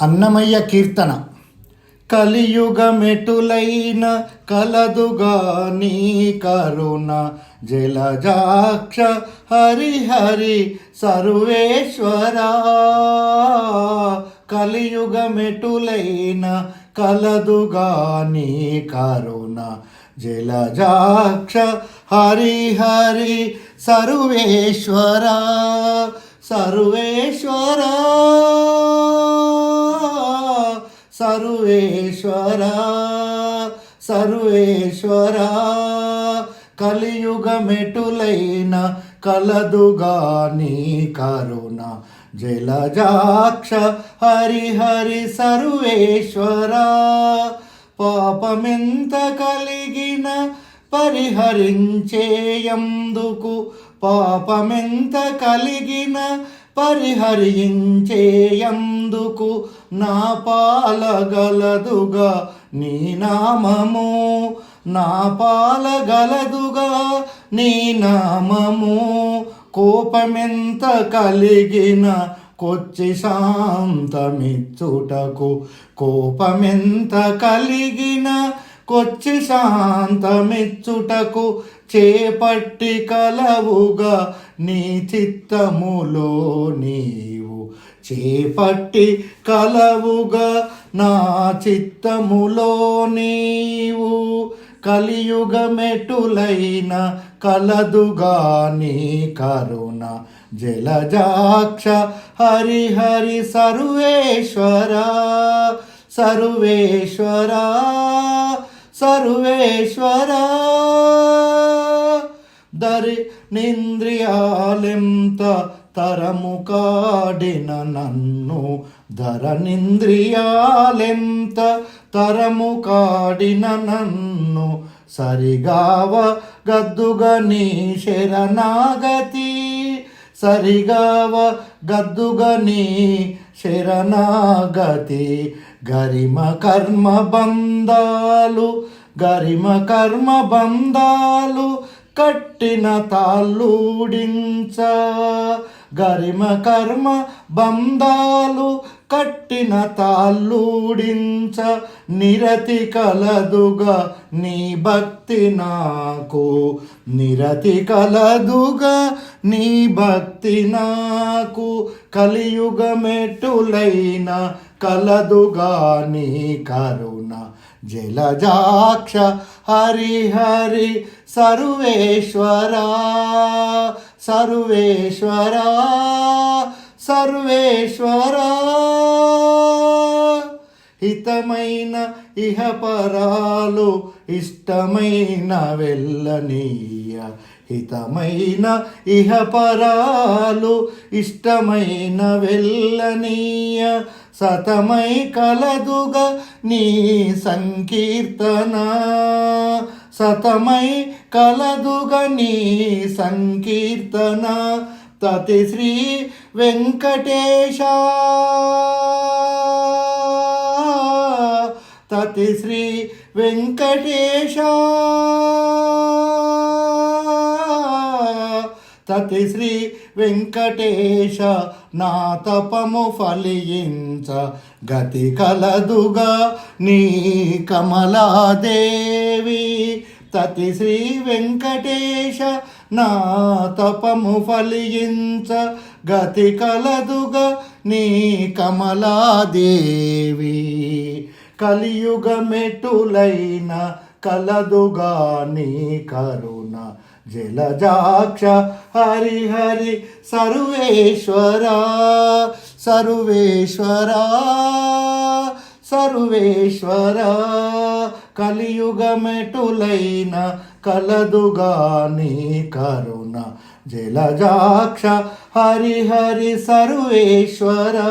అన్నమయ్య కీర్తన. కలియుగమెటులైన కలదుగా నీ కరుణ జలజాక్ష హరిహరి సర్వేశ్వరా. కలియుగమెటులైన కలదుగా నీ కరుణ జలజాక్ష హరిహరి సర్వేశ్వరా. సర్వేశ్వరా. సర్వేశ్వరా సర్వేశ్వరా కలియుగమెటులైన కలదుగా నీ కరుణ. జలజాక్ష హరిహరి సర్వేశ్వరా పాపమెంత కలిగిన పరిహరించేయందుకు పాపమెంత కలిగిన పరిహరించేయందుకు నా పాలగలదుగా నీ నామము. నా పాలగలదుగా నీ నామము. కోపమెంత కలిగిన కొచ్చి శాంతమిచ్చుటకు కోపమెంత కలిగిన కొచ్చి శాంతమిచ్చుటకు చేపట్టి కలవుగా నీ చిత్తములో నీవు. చేపట్టి కలవుగా నా చిత్తములో నీవు. కలియుగమెటులైన కలదుగా నీ కరుణ. జలజాక్ష హరిహరి సర్వేశ్వరా సర్వేశ్వరా. సర్వేశ్వర. దరి నింద్రియాలెంత తరము కాడిన నన్ను ధరనింద్రియాలెంత తరము కాడిన నన్ను సరిగావ గద్దుగని నీ శరణాగతి సరిగావ గద్దుగా నీ శరణాగతి గరిమ కర్మ బంధాలు గరిమ కర్మ బంధాలు కట్టిన తాళ్ళూడించ. గరిమ కర్మ బంధాలు కట్టిన తాళ్ళూడించ నిరతి కలదుగా నీ భక్తి నాకు. నిరతి కలదుగా నీ భక్తి నాకు. కలియుగమెటులైన కలదుగా నీ కరుణ. జలజాక్ష హరిహరి సర్వేశ్వరా. సర్వేశ్వరా సర్వేశ్వరా. హితమైన ఇహపరాలు ఇష్టమైన వెళ్ళనీయ. హితమైన ఇహపరాలు ఇష్టమైన వెళ్ళనీయ. సతమై కలదుగా నీ సంకీర్తన. సతమై కలదుగా నీ సంకీర్తన తతి శ్రీ వెంకటేశ. తతి శ్రీ వెంకటేశ. తతి శ్రీ వెంకటేశ నా తపము ఫలించ గతి కలదుగా నీ కమలాదేవి. తతి శ్రీ వెంకటేశ నా తపము ఫలించ గతి కలదుగా నీ కమలాదేవి. కలియుగమెటులైన కలదుగా నీ కరుణ. జలజాక్ష హరి హరి సర్వేశ్వర సర్వేశ్వర సర్వేశ్వర. కలియుగమెటులైన కలదుగా నీ కరుణ. జలజాక్ష హరి హరి సర్వేశ్వరా